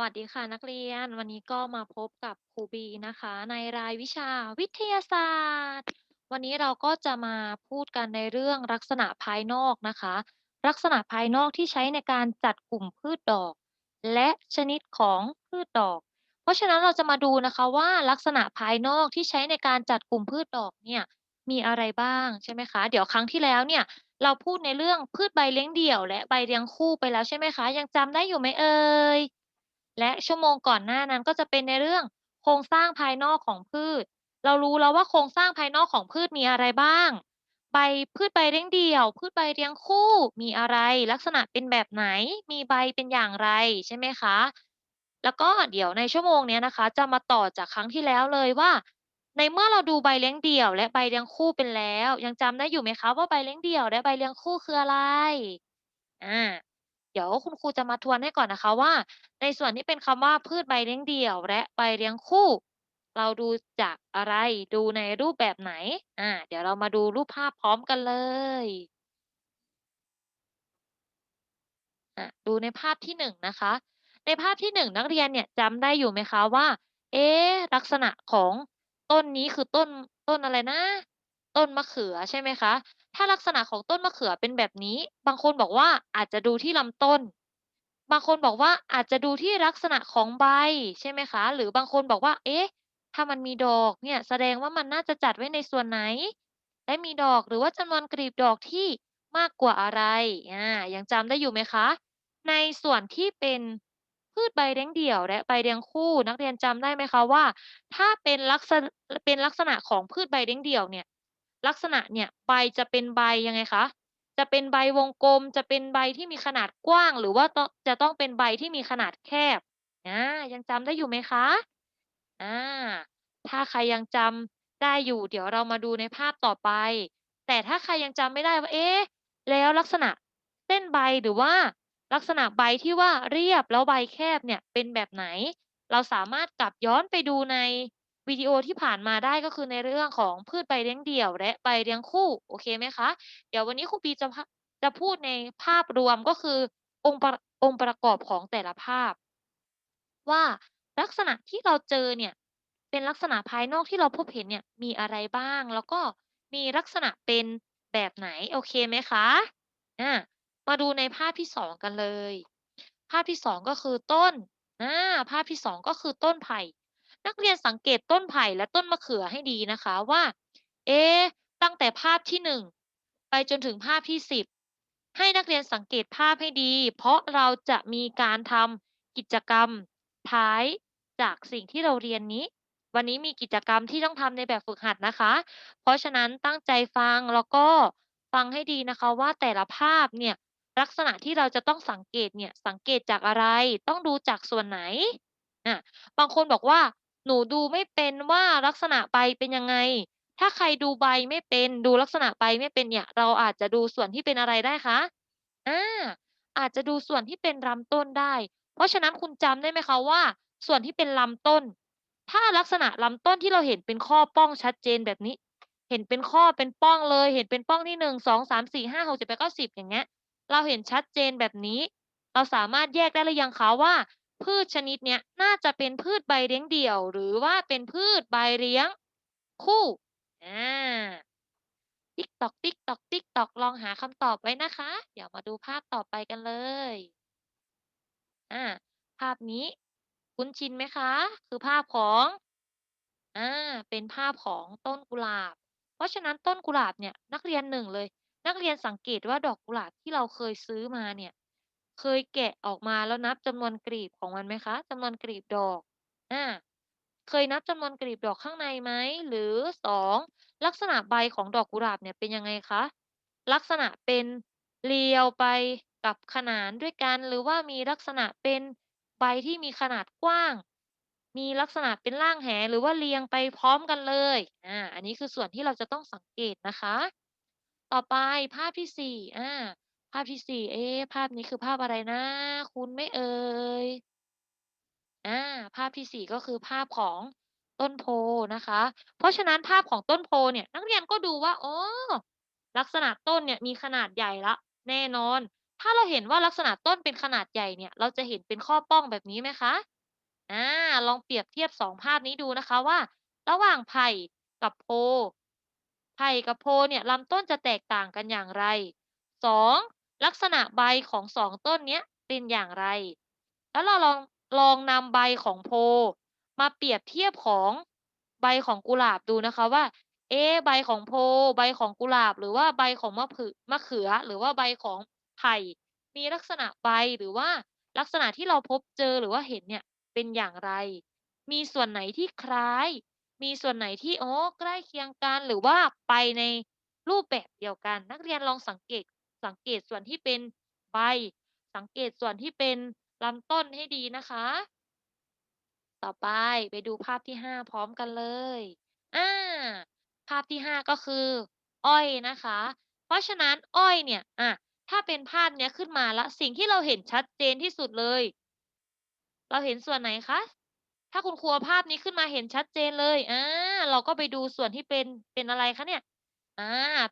วัสดีค่ะนักเรียน วันนี้ก็มาพบกับครูบีนะคะ ในรายวิชาวิทยาศาสตร์ วันนี้เราก็จะมาพูดกันในเรื่องลักษณะภายนอกนะคะ ลักษณะภายนอกที่ใช้ในการจัดกลุ่มพืชดอก และชนิดของพืชดอก เพราะฉะนั้นเราจะมาดูนะคะว่าลักษณะภายนอกที่ใช้ในการจัดกลุ่มพืชดอกเนี่ยมีอะไรบ้างใช่ไหมคะ เดี๋ยวครั้งที่แล้วเนี่ยเราพูดในเรื่องพืชใบเลี้ยงเดี่ยว และใบเลี้ยงคู่ไปแล้วใช่ไหมคะ ยังจำได้อยู่ไหมเอ่ย และชั่วโมงก่อนหน้านั้นก็จะเป็นในเรื่องโครงสร้างภายนอกของพืช เรารู้แล้วว่าโครงสร้างภายนอกของพืชมีอะไรบ้าง ใบพืชใบเลี้ยงเดี่ยว พืชใบเลี้ยงคู่มีอะไร ลักษณะเป็นแบบไหน มีใบเป็นอย่างไรใช่ไหมคะ แล้วก็เดี๋ยวในชั่วโมงนี้นะคะ จะมาต่อจากครั้งที่แล้วเลยว่า ในเมื่อเราดูใบเลี้ยงเดี่ยว และใบเลี้ยงคู่เป็นแล้ว ยังจำได้อยู่ไหมคะว่าใบเลี้ยงเดี่ยว และใบเลี้ยงคู่คืออะไรอ่า เดี๋ยวคุณครูจะมาทวนให้ก่อนนะคะว่า ในส่วนที่เป็นคำว่าพืชใบเลี้ยงเดี่ยว และใบเลี้ยงคู่ เราดูจากอะไรดูในรูปแบบไหนอ่าเดี๋ยวเรามาดูรูปภาพพร้อมกันเลยอะดูในภาพที่1นงนะคะ ในภาพที่1นักเรียนเนี่ยจำได้อยู่ไหมคะว่า เอ๊ลักษณะของต้นนี้คือต้นต้นอะไรนะ ต้นมะเขือใช่ไหมคะ ถ้าลักษณะของต้นมะเขือเป็นแบบนี้ บางคนบอกว่าอาจจะดูที่ลำต้น บางคนบอกว่าอาจจะดูที่ลักษณะของใบใช่ไหมคะ หรือบางคนบอกว่า เอ๊ะ ถ้ามันมีดอกเนี่ยแสดงว่ามันน่าจะจัดไว้ในส่วนไหน และมีดอกหรือว่าจำนวนกลีบดอกที่มากกว่าอะไรอายังจำได้อยู่ไหมคะ ในส่วนที่เป็นพืชใบเลี้ยงเดี่ยวและใบเลี้ยงคู่ นักเรียนจำได้ไหมคะว่า ถ้าเป็นลักษณะเป็นลักษณะของพืชใบเลี้ยงเดี่ยวเนี่ย ลักษณะเนี่ยใบจะเป็นใบยังไงคะ จะเป็นใบวงกลม จะเป็นใบที่มีขนาดกว้าง หรือว่าจะต้องเป็นใบที่มีขนาดแคบอายังจำได้อยู่ไหมคะอาถ้าใครยังจำได้อยู่ เดี๋ยวเรามาดูในภาพต่อไป แต่ถ้าใครยังจำไม่ได้ว่าเอ๊ะแล้วลักษณะเส้นใบหรือว่าลักษณะใบที่ว่าเรียบแล้วใบแคบเนี่ยเป็นแบบไหน เราสามารถกลับย้อนไปดูใน วิดีโอที่ผ่านมาได้ก็คือในเรื่องของพืชใบเลี้ยงเดี่ยว และใบเลี้ยงคู่โอเคไหมคะ เดี๋ยววันนี้ครูปีจะพะจะพูดในภาพรวมก็คือองค์ประองค์ประกอบของแต่ละภาพ ว่าลักษณะที่เราเจอเนี่ยเป็นลักษณะภายนอกที่เราพบเห็นเนี่ยมีอะไรบ้าง แล้วก็มีลักษณะเป็นแบบไหนโอเคไหมคะอามาดูในภาพที่2กันเลย ภาพที่2ก็คือต้นอาภาพที่2ก็คือต้นไผ่ นักเรียนสังเกตต้นไผ่และต้นมะเขือให้ดีนะคะว่า เอ๊ตั้งแต่ภาพที่ 1 ไปจนถึงภาพที่ 10 ให้นักเรียนสังเกตภาพให้ดี เพราะเราจะมีการทำกิจกรรมท้ายจากสิ่งที่เราเรียนนี้ วันนี้มีกิจกรรมที่ต้องทำในแบบฝึกหัดนะคะ เพราะฉะนั้นตั้งใจฟังแล้วก็ฟังให้ดีนะคะว่าแต่ละภาพเนี่ยลักษณะที่เราจะต้องสังเกตเนี่ยสังเกตจากอะไร ต้องดูจากส่วนไหนอะบางคนบอกว่า หนูดูไม่เป็นว่าลักษณะใบเป็นยังไง ถ้าใครดูใบไม่เป็นดูลักษณะใบไม่เป็นเนี่ย เราอาจจะดูส่วนที่เป็นอะไรได้คะอ่าอาจจะดูส่วนที่เป็นลำต้นได้ เพราะฉะนั้นคุณจำได้ไหมคะว่า ส่วนที่เป็นลำต้น ถ้าลักษณะลำต้นที่เราเห็นเป็นข้อป้องชัดเจนแบบนี้ เห็นเป็นข้อเป็นป้องเลย เห็นเป็นป้องที่1 2 3 4 5 6 7 8 9 10อย่างเงี้ย เราเห็นชัดเจนแบบนี้ เราสามารถแยกได้หรือยังคะว่า พืชชนิดเนี้ยน่าจะเป็นพืชใบเลี้ยงเดี่ยว หรือว่าเป็นพืชใบเลี้ยงคู่อาติ๊กตอกติ๊กตอกติ๊กตอกลองหาคำตอบไว้นะคะ เดี๋ยวมาดูภาพต่อไปกันเลยอาภาพนี้คุ้นชินไหมคะ คือภาพของอาเป็นภาพของต้นกุหลาบ เพราะฉะนั้นต้นกุหลาบเนี่ยนักเรียนหนึ่งเลย นักเรียนสังเกตว่าดอกกุหลาบที่เราเคยซื้อมาเนี่ย เคยแกะออกมาแล้วนับจำนวนกลีบของมันไหมคะจำนวนกลีบดอกอ่าเคยนับจำนวนกลีบดอกข้างในไหมหรือ2ลักษณะใบของดอกกุหลาบเนี่ยเป็นยังไงคะลักษณะเป็นเรียวไปกับขนานด้วยกัน หรือว่ามีลักษณะเป็นใบที่มีขนาดกว้าง มีลักษณะเป็นร่างแหหรือว่าเรียงไปพร้อมกันเลยอ่าอันนี้คือส่วนที่เราจะต้องสังเกตนะคะ ต่อไปภาพที่4อาาพที่4เอ๊ภาพนี้คือภาพอะไรนะ คุ้นไหมเอ่ยอาภาพที่4ก็คือภาพของต้นโพนะคะ เพราะฉะนั้นภาพของต้นโพเนี่ย นักเรียนก็ดูว่าโอ๋อลักษณะต้นเนี่ยมีขนาดใหญ่ล้วแน่นอน ถ้าเราเห็นว่าลักษณะต้นเป็นขนาดใหญ่เนี่ย เราจะเห็นเป็นข้อป้องแบบนี้ไหมคะ?อาลองเปรียบเทียบ2ภาพนี้ดูนะคะว่า ระหว่างไผ่กับโพไผ่กับโพเนี่ยลำต้นจะแตกต่างกันอย่างไร?2 ลักษณะใบของ2ต้นนี้เป็นอย่างไร?แล้วเราลองลองนำใบของโพ มาเปรียบเทียบของใบของกุหลาบดูนะคะว่า เอ๊ใบของโพ ใบของกุหลาบ หรือว่าใบของมะผึมะเขือ หรือว่าใบของไผ่มีลักษณะใบหรือว่าลักษณะที่เราพบเจอหรือว่าเห็นเนี่ยเป็นอย่างไร?มีส่วนไหนที่คล้าย มีส่วนไหนที่อ๋อใกล้เคียงกันหรือว่าไปในรูปแบบเดียวกัน นักเรียนลองสังเกต สังเกตส่วนที่เป็นใบ สังเกตส่วนที่เป็นลำต้นให้ดีนะคะ ต่อไปไปดูภาพที่ 5 พร้อมกันเลยอ่าภาพที่ 5 ก็คือ อ้อยนะคะ เพราะฉะนั้นอ้อยเนี่ยอะถ้าเป็นภาพเนี้ยขึ้นมาล้วสิ่งที่เราเห็นชัดเจนที่สุดเลย เราเห็นส่วนไหนคะ?ถ้าคุณครูเอาภาพนี้ขึ้นมาเห็นชัดเจนเลยอ่าเราก็ไปดูส่วนที่เป็นเป็นอะไรคะเนี่ย?อ่า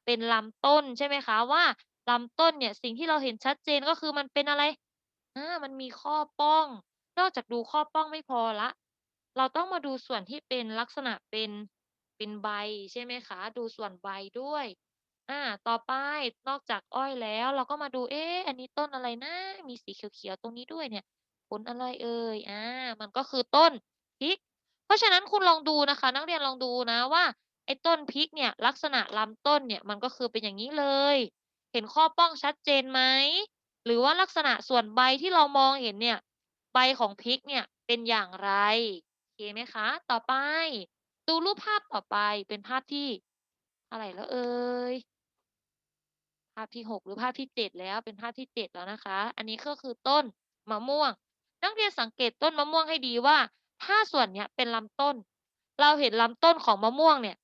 เป็นลำต้นใช่ไหมคะว่า ลำต้นเนี่ยสิ่งที่เราเห็นชัดเจนก็คือมันเป็นอะไร?อ่ามันมีข้อป้อง นอกจากดูข้อป้องไม่พอล้วเราต้องมาดูส่วนที่เป็นลักษณะเป็นเป็นใบใช่ไหมคะ?ดูส่วนใบด้วยอ่าต่อไปนอกจากอ้อยแล้ว เราก็มาดูเอ๊อันนี้ต้นอะไรนะ?มีสีเขียวๆตรงนี้ด้วยเนี่ย ผลอะไรเอ่ย?อ่ามันก็คือต้นพริก เพราะฉะนั้นคุณลองดูนะคะ นักเรียนลองดูนะว่าไอ้ต้นพริกเนี่ยลักษณะลำต้นเนี่ยมันก็คือเป็นอย่างงี้เลย เห็นข้อป้องชัดเจนไหม?หรือว่าลักษณะส่วนใบที่เรามองเห็นเนี่ยใบของพริกเนี่ยเป็นอย่างไร?โอเคไหมคะ?ต่อไป ดูรูปภาพต่อไปเป็นภาพที่เท่าไรแล้วเอ่ย?ภาพที่6หรือภาพที่7แล้วเป็นภาพที่7แล้วนะคะ อันนี้ก็คือต้นมะม่วง นักเรียนสังเกตต้นมะม่วงให้ดีว่า ถ้าส่วนเนี้ยเป็นลำต้น เราเห็นลำต้นของมะม่วงเนี่ย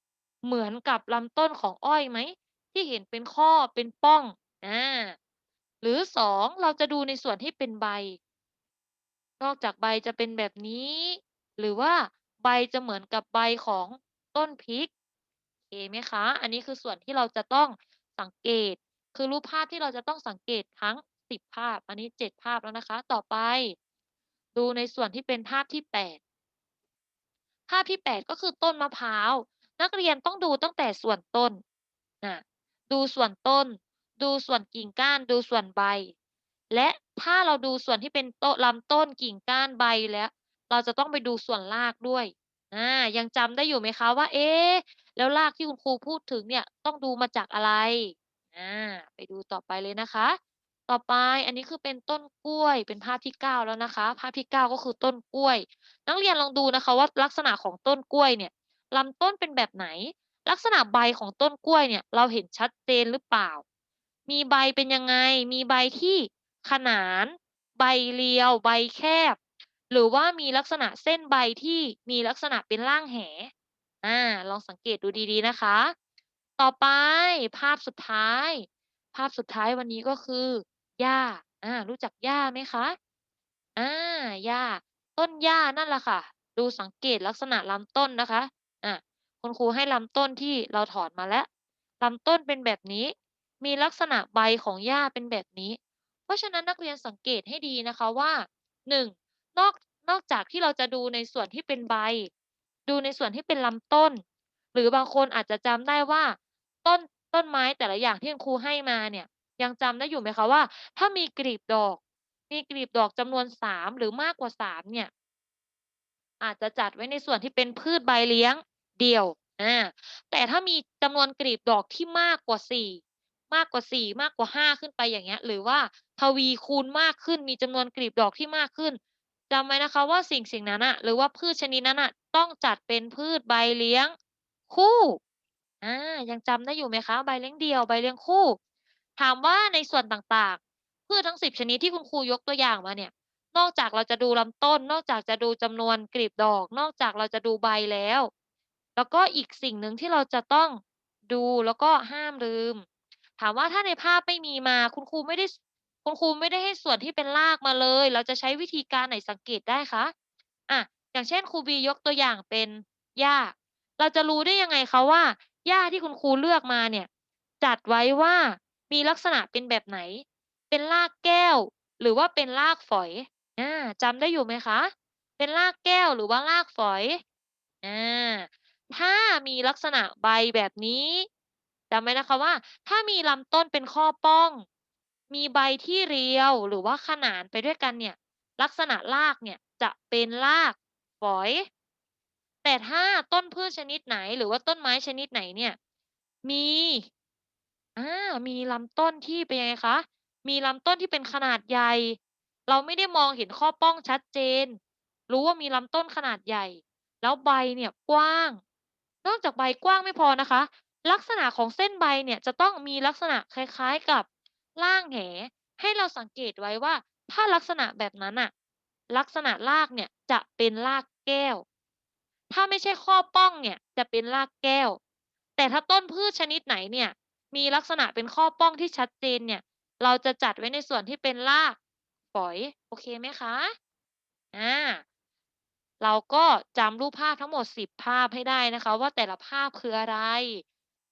เหมือนกับลำต้นของอ้อยไหม? ที่เห็นเป็นข้อเป็นป้องอาหรือ2เราจะดูในส่วนที่เป็นใบ นอกจากใบจะเป็นแบบนี้ หรือว่าใบจะเหมือนกับใบของต้นพริกโอเคไหมคะ?อันนี้คือส่วนที่เราจะต้องสังเกต คือรูปภาพที่เราจะต้องสังเกตทั้ง10ภาพ อันนี้7ภาพแล้วนะคะ ต่อไป ดูในส่วนที่เป็นภาพที่8ภาพที่8ก็คือต้นมะพร้าว นักเรียนต้องดูตั้งแต่ส่วนต้นน่ะ ดูส่วนต้น ดูส่วนกิ่งก้าน ดูส่วนใบ และถ้าเราดูส่วนที่เป็นโต้ลำต้นกิ่งก้านใบแล้ว เราจะต้องไปดูส่วนรากด้วยอายังจำได้อยู่ไหมคะว่า เอ๊แล้วรากที่คุณครูพูดถึงเนี่ยต้องดูมาจากอะไร?อาไปดูต่อไปเลยนะคะ ต่อไปอันนี้คือเป็นต้นกล้วยเป็นภาพที่9แล้วนะคะ ภาพที่9ก็คือต้นกล้วย นักเรียนลองดูนะคะว่าลักษณะของต้นกล้วยเนี่ยลำต้นเป็นแบบไหน? ลักษณะใบของต้นกล้วยเนี่ย เราเห็นชัดเจนหรือเปล่า?มีใบเป็นยังไง?มีใบที่ขนาน ใบเรียว ใบแคบ หรือว่ามีลักษณะเส้นใบที่มีลักษณะเป็นร่างแหอาลองสังเกตดูดีๆนะคะ ต่อไปภาพสุดท้าย ภาพสุดท้ายวันนี้ก็คือหญ้าอารู้จักหญ้าไหมคะ?อาหญ้าต้นหญ้านั่นแหละค่ะ ดูสังเกตลักษณะลำต้นนะคะอะ คุณครูให้ลำต้นที่เราถอนมาแล้วลำต้นเป็นแบบนี้ มีลักษณะใบของหญ้าเป็นแบบนี้ เพราะฉะนั้นนักเรียนสังเกตให้ดีนะคะว่า 1 นอกนอกจากที่เราจะดูในส่วนที่เป็นใบ ดูในส่วนที่เป็นลำต้น หรือบางคนอาจจะจำได้ว่า ต้นต้นไม้แต่ละอย่างที่คุณครูให้มาเนี่ย ยังจำได้อยู่ไหมคะว่า ถ้ามีกลีบดอก มีกลีบดอกจำนวน 3 หรือมากกว่า 3 เนี่ย อาจจะจัดไว้ในส่วนที่เป็นพืชใบเลี้ยง เดี่ยวอาแต่ถ้ามีจำนวนกลีบดอกที่มากกว่า4มากกว่า4มากกว่า5ขึ้นไปอย่างเงี้ย หรือว่าทวีคูณมากขึ้นมีจำนวนกลีบดอกที่มากขึ้นจำไว้นะคะว่าสิ่งสิ่งนั้นน่ะหรือว่าพืชชนิดนั้นน่ะต้องจัดเป็นพืชใบเลี้ยงคู่อ่ายังจำได้อยู่ไหมคะ?ใบเลี้ยงเดี่ยวใบเลี้ยงคู่ ถามว่าในส่วนต่างๆ พืชทั้ง10ชนิดที่คุณครูยกตัวอย่างมาเนี่ย นอกจากเราจะดูลำต้น นอกจากจะดูจำนวนกลีบดอก นอกจากเราจะดูใบแล้ว แล้วก็อีกสิ่งหนึ่งที่เราจะต้องดูแล้วก็ห้ามลืม ถามว่าถ้าในภาพไม่มีมาคุณครูไม่ได้คุณครูไม่ได้ให้ส่วนที่เป็นรากมาเลย เราจะใช้วิธีการไหนสังเกตได้คะ?อะอย่างเช่นครูบียกตัวอย่างเป็นหญ้าเราจะรู้ได้ยังไงคะว่าหญ้าที่คุณครูเลือกมาเนี่ย จัดไว้ว่ามีลักษณะเป็นแบบไหน?เป็นรากแก้ว หรือว่าเป็นรากฝอยอาจำได้อยู่ไหมคะ?เป็นรากแก้วหรือว่ารากฝอยอ่า ถ้ามีลักษณะใบแบบนี้จำไว้นะคะว่า ถ้ามีลำต้นเป็นข้อป้อง มีใบที่เรียวหรือว่าขนานไปด้วยกันเนี่ย ลักษณะรากเนี่ยจะเป็นรากฝอย แต่ถ้าต้นพืชชนิดไหน หรือว่าต้นไม้ชนิดไหนเนี่ย มีอ่ามีลำต้นที่เป็นยังไงคะมีลำต้นที่เป็นขนาดใหญ่ เราไม่ได้มองเห็นข้อป้องชัดเจน รู้ว่ามีลำต้นขนาดใหญ่ แล้วใบเนี่ยกว้าง นอกจากใบกว้างไม่พอนะคะ ลักษณะของเส้นใบเนี่ยจะต้องมีลักษณะคล้ายๆกับร่างแห ให้เราสังเกตไว้ว่า ถ้าลักษณะแบบนั้นน่ะลักษณะรากเนี่ยจะเป็นรากแก้ว ถ้าไม่ใช่ข้อป้องเนี่ยจะเป็นรากแก้ว แต่ถ้าต้นพืชชนิดไหนเนี่ย มีลักษณะเป็นข้อป้องที่ชัดเจนเนี่ย เราจะจัดไว้ในส่วนที่เป็นรากฝอย โอเคไหมคะ?อ่า เราก็จำรูปภาพทั้งหมด 10 ภาพให้ได้นะคะ ว่าแต่ละภาพคืออะไร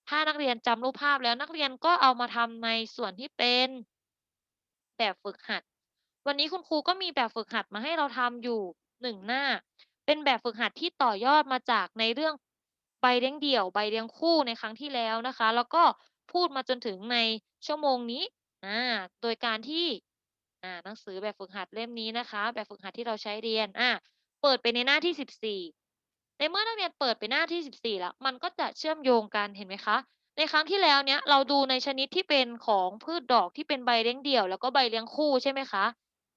ถ้านักเรียนจำรูปภาพแล้วนักเรียนก็เอามาทำในส่วนที่เป็นแบบฝึกหัด วันนี้คุณครูก็มีแบบฝึกหัดมาให้เราทำอยู่1หน้า เป็นแบบฝึกหัดที่ต่อยอดมาจากในเรื่องใบเลี้ยงเดี่ยวใบเลี้ยงคู่ในครั้งที่แล้วนะคะ แล้วก็พูดมาจนถึงในชั่วโมงนี้อาโดยการที่หนังสือแบบฝึกหัดเล่มนี้นะคะ แบบฝึกหัดที่เราใช้เรียนอา เปิดไปในหน้าที่ 14 ในเมื่อนักเรียนเปิดไปหน้าที่ 14 แล้ว มันก็จะเชื่อมโยงกันเห็นไหมคะ ในครั้งที่แล้วเนี้ยเราดูในชนิดที่เป็นของพืชดอกที่เป็นใบเลี้ยงเดี่ยว แล้วก็ใบเลี้ยงคู่ใช่ไหมคะ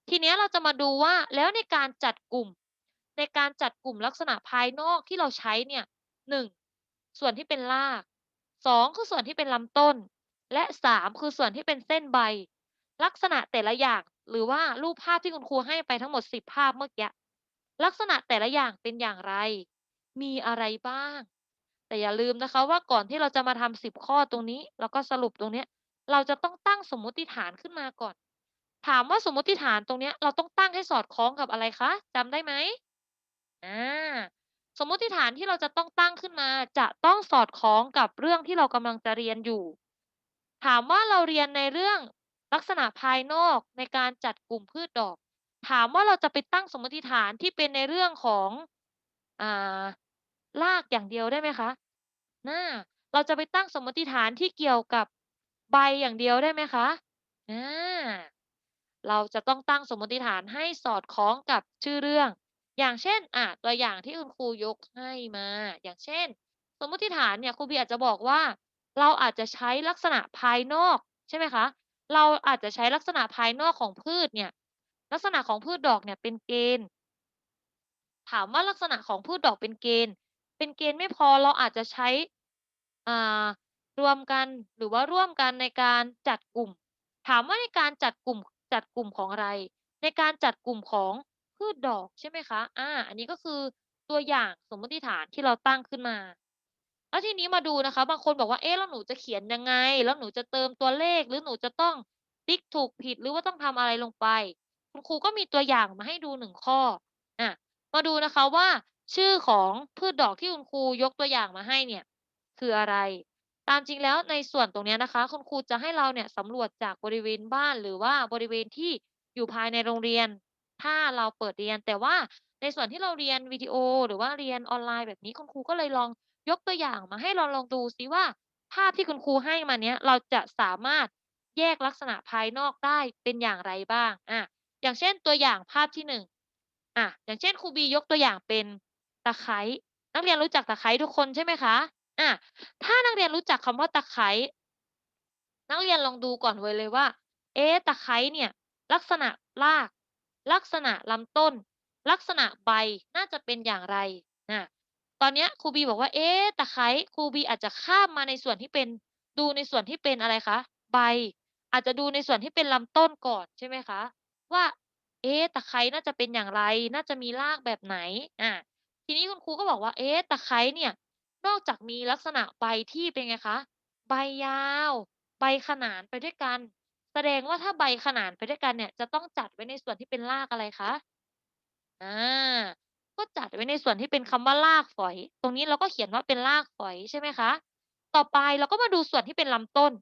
ทีเนี้ยเราจะมาดูว่าแล้วในการจัดกลุ่ม ในการจัดกลุ่มลักษณะภายนอกที่เราใช้เนี่ย1ส่วนที่เป็นราก2คือส่วนที่เป็นลำต้น และ3คือส่วนที่เป็นเส้นใบ ลักษณะแต่ละอย่างหรือว่ารูปภาพที่คุณครูให้ไปทั้งหมด10ภาพเมื่อกี้ ลักษณะแต่ละอย่างเป็นอย่างไร มีอะไรบ้าง แต่อย่าลืมนะคะว่าก่อนที่เราจะมาทำ10ข้อตรงนี้ แล้วก็สรุปตรงนี้เราจะต้องตั้งสมมติฐานขึ้นมาก่อน ถามว่าสมมติฐานตรงนี้เราต้องตั้งให้สอดคล้องกับอะไรคะจำได้ไหม?อาสมมติฐานที่เราจะต้องตั้งขึ้นมา จะต้องสอดคล้องกับเรื่องที่เรากำลังจะเรียนอยู่ ถามว่าเราเรียนในเรื่องลักษณะภายนอกในการจัดกลุ่มพืชดอก ถามว่าเราจะไปตั้งสมมติฐานที่เป็นในเรื่องของอ่ารากอย่างเดียวได้ไหมคะ?อาเราจะไปตั้งสมมติฐานที่เกี่ยวกับใบอย่างเดียวได้ไหมคะ?อาเราจะต้องตั้งสมมติฐานให้สอดคล้องกับชื่อเรื่อง อย่างเช่นอาตัวอย่างที่คุณครูยกให้มา อย่างเช่น สมมติฐานเนี่ยครูบีอาจจะบอกว่า เราอาจจะใช้ลักษณะภายนอกใช่ไหมคะ เราอาจจะใช้ลักษณะภายนอกของพืชเนี่ย ลักษณะของพืชดอกเนี่ยเป็นเกณฑ์ ถามว่าลักษณะของพืชดอกเป็นเกณฑ์ เป็นเกณฑ์ไม่พอเราอาจจะใช้อ่ารวมกันหรือว่าร่วมกันในการจัดกลุ่ม ถามว่าในการจัดกลุ่มจัดกลุ่มของอะไร ในการจัดกลุ่มของพืชดอกใช่ไหมคะอ่าอันนี้ก็คือตัวอย่างสมมติฐานที่เราตั้งขึ้นมาแล้วทีนี้มาดูนะคะ บางคนบอกว่าเอ๊ะแล้วหนูจะเขียนยังไง แล้วหนูจะเติมตัวเลขหรือหนูจะต้องติ๊กถูกผิดหรือว่าต้องทำอะไรลงไป คุณครูก็มีตัวอย่างมาให้ดู1ข้ออามาดูนะคะว่า ชื่อของพืชดอกที่คุณครูยกตัวอย่างมาให้เนี่ย คืออะไร ตามจริงแล้วในส่วนตรงนี้นะคะ คุณครูจะให้เราเนี่ยสำรวจจากบริเวณบ้านหรือว่าบริเวณที่อยู่ภายในโรงเรียน ถ้าเราเปิดเรียน แต่ว่าในส่วนที่เราเรียนวิดีโอ หรือว่าเรียนออนไลน์แบบนี้คุณครูก็เลยลองยกตัวอย่างมาให้เราลองดูซิว่า ภาพที่คุณครูให้มาเนี้ยเราจะสามารถแยกลักษณะภายนอกได้เป็นอย่างไรบ้างอา อย่างเช่นตัวอย่างภาพที่1อาอย่างเช่นครูบียกตัวอย่างเป็นตะไคร้นักเรียนรู้จักตะไคร้ทุกคนใช่ไหมคะ?อาถ้านักเรียนรู้จักคำว่าตะไคร้นักเรียนลองดูก่อนไว้เลยว่า เอ๊ะตะไคร้เนี่ย ลักษณะราก ลักษณะลำต้น ลักษณะใบน่าจะเป็นอย่างไร?อาตอนนี้ครูบีบอกว่าเอ๊ะตะไคร้ครูบีอาจจะข้ามมาในส่วนที่เป็นดูในส่วนที่เป็นอะไรคะใบ อาจจะดูในส่วนที่เป็นลำต้นก่อนใช่ไหมคะ ว่า เอ๊ะตะไคร้น่าจะเป็นอย่างไร น่าจะมีรากแบบไหน อ่า ทีนี้คุณครูก็บอกว่า เอ๊ะตะไคร้เนี่ย นอกจากมีลักษณะใบที่เป็นไงคะ ใบยาว ใบขนานไปด้วยกัน แสดงว่าถ้าใบขนานไปด้วยกันเนี่ย จะต้องจัดไว้ในส่วนที่เป็นรากอะไรคะ?อ่า ก็จัดไว้ในส่วนที่เป็นคำว่ารากฝอย ตรงนี้เราก็เขียนว่าเป็นรากฝอยใช่ไหมคะ ต่อไปเราก็มาดูส่วนที่เป็นลำต้น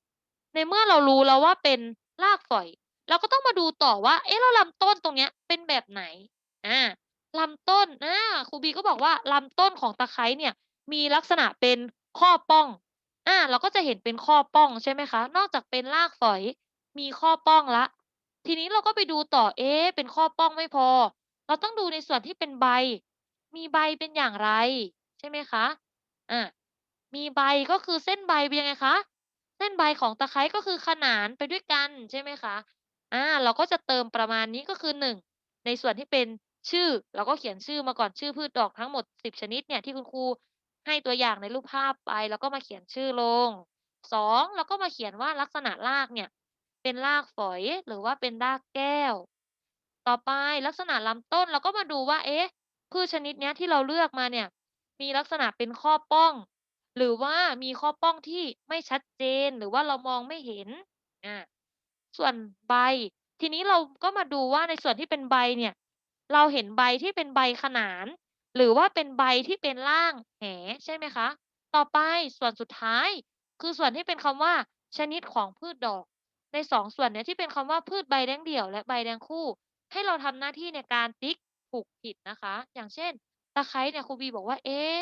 ในเมื่อเรารู้แล้วว่าเป็นรากฝอย เราก็ต้องมาดูต่อว่า เอ๊ะแล้วลำต้นตรงเนี้ยเป็นแบบไหน?อ่าลำต้นอาครูบีก็บอกว่าลำต้นของตะไคร้เนี่ย มีลักษณะเป็นข้อป้องอ่าเราก็จะเห็นเป็นข้อป้องใช่ไหมคะ นอกจากเป็นรากฝอยมีข้อป้องแล้วทีนี้เราก็ไปดูต่อเอ๊ะเป็นข้อป้องไม่พอ เราต้องดูในส่วนที่เป็นใบ มีใบเป็นอย่างไร ใช่ไหมคะอ่ามีใบก็คือเส้นใบเป็นยังไงคะเส้นใบของตะไคร้ก็คือขนานไปด้วยกันใช่ไหมคะ อา เราก็จะเติมประมาณนี้ ก็คือ 1 ในส่วนที่เป็นชื่อ เราก็เขียนชื่อมาก่อน ชื่อพืชดอกทั้งหมด 10 ชนิดเนี่ยที่คุณครูให้ตัวอย่างในรูปภาพไปแล้วก็มาเขียนชื่อลง 2 เราก็มาเขียนว่าลักษณะรากเนี่ยเป็นรากฝอย หรือว่าเป็นรากแก้ว ต่อไปลักษณะลำต้น เราก็มาดูว่า เอ๊ะ พืชชนิดเนี้ยที่เราเลือกมาเนี่ยมีลักษณะเป็นข้อป้อง หรือว่ามีข้อป้องที่ไม่ชัดเจน หรือว่าเรามองไม่เห็น อ่า ส่วนใบ ทีนี้เราก็มาดูว่าในส่วนที่เป็นใบเนี่ย เราเห็นใบที่เป็นใบขนาน หรือว่าเป็นใบที่เป็นร่างแหใช่ไหมคะ ต่อไปส่วนสุดท้าย คือส่วนที่เป็นคำว่า ชนิดของพืชดอก ใน2ส่วนเนี้ยที่เป็นคำว่าพืชใบเลี้งเดี่ยว และใบเลี้งคู่ ให้เราทำหน้าที่ในการติ๊กถูกผิดนะคะ อย่างเช่นตะไคร้เนี่ยครูบีบอกว่าเอ๊ะ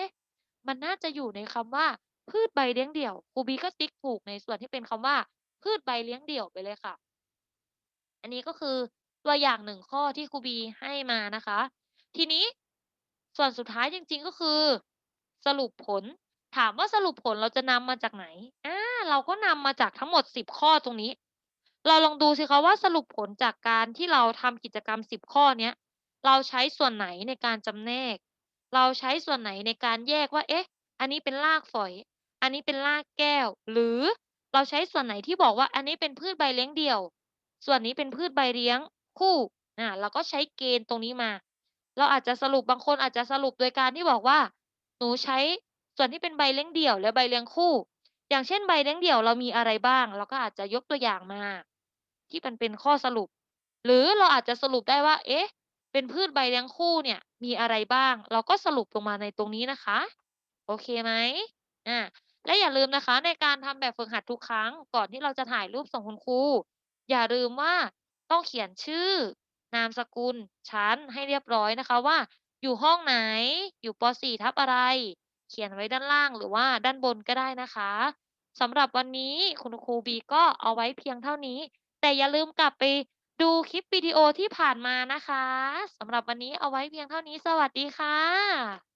มันน่าจะอยู่ในคำว่าพืชใบเลี้ยงเดี่ยวครูบีก็ติ๊กถูกในส่วนที่เป็นคำว่า พืชใบเลี้ยงเดี่ยวไปเลยค่ะ อันนี้ก็คือตัวอย่าง1ข้อที่ครูบีให้มานะคะ ทีนี้ส่วนสุดท้ายจริง ๆก็คือ สรุปผลถามว่าสรุปผลเราจะนำมาจากไหน?อ่าเราก็นำมาจากทั้งหมด10ข้อตรงนี้ เราลองดูสิคะว่าสรุปผลจากการที่เราทำกิจกรรม10ข้อเนี้ยเราใช้ส่วนไหนในการจำแนก เราใช้ส่วนไหนในการแยกว่า เอ๊ะ อันนี้เป็นรากฝอย อันนี้เป็นรากแก้ว หรือ เราใช้ส่วนไหนที่บอกว่าอันนี้เป็นพืชใบเลี้ยงเดี่ยว ส่วนนี้เป็นพืชใบเลี้ยงคู่อาเราก็ใช้เกณฑ์ตรงนี้มา เราอาจจะสรุปบางคนอาจจะสรุปโดยการที่บอกว่า หนูใช้ส่วนที่เป็นใบเลี้ยงเดี่ยว และใบเลี้ยงคู่ อย่างเช่นใบเลี้ยงเดี่ยวเรามีอะไรบ้าง เราก็อาจจะยกตัวอย่างมา ที่มันเป็นข้อสรุป หรือเราอาจจะสรุปได้ว่า เอ๊ะ เป็นพืชใบเลี้ยงคู่เนี่ย มีอะไรบ้าง เราก็สรุปลงมาในตรงนี้นะคะ โอเคไหม?อา และอย่าลืมนะคะ ในการทำแบบฝึกหัดทุกครั้ง ก่อนที่เราจะถ่ายรูปส่งคุณครูอย่าลืมว่าต้องเขียนชื่อ นามสกุล ชั้นให้เรียบร้อยนะคะว่า อยู่ห้องไหน อยู่ป.4 ทับอะไร เขียนไว้ด้านล่างหรือว่าด้านบนก็ได้นะคะสำหรับวันนี้คุณครูบีก็เอาไว้เพียงเท่านี้ แต่อย่าลืมกลับไปดูคลิปวิดีโอที่ผ่านมานะคะสำหรับวันนี้เอาไว้เพียงเท่านี้สวัสดีค่ะ